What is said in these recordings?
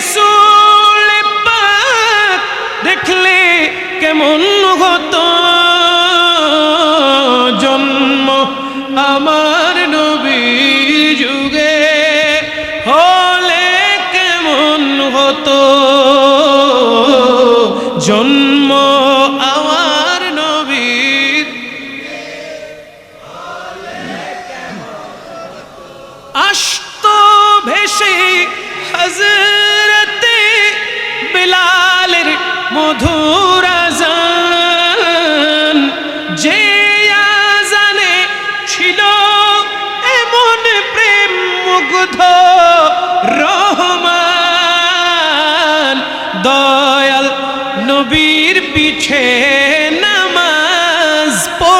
রসুল দেখলে কেমন হতো? জন্ম আমার নবীর যুগে হলে কেমন হতো? জন্ম আমার নবীর আস্ত ভেসে মধুর আজান। যে আজানে ছিল এমন প্রেম মুগ্ধ রহমান। দয়াল নবীর পিছে নামাজ পড়লে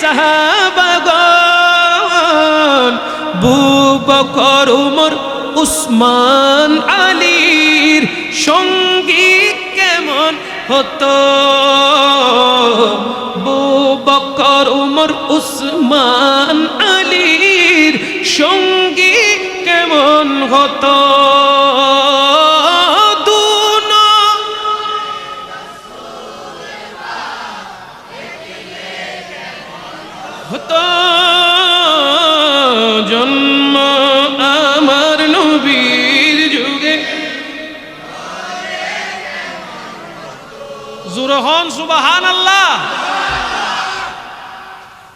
সাহাবাগন বুবকর, উমর, উসমান, আলীর সঙ্গী কেমন হতো? বুবকর, উমর, উসমান, আলীর সঙ্গী কেমন হতো? হতো জন্ম আমার নবীর যুগে। জুরহন সুবাহান আল্লাহ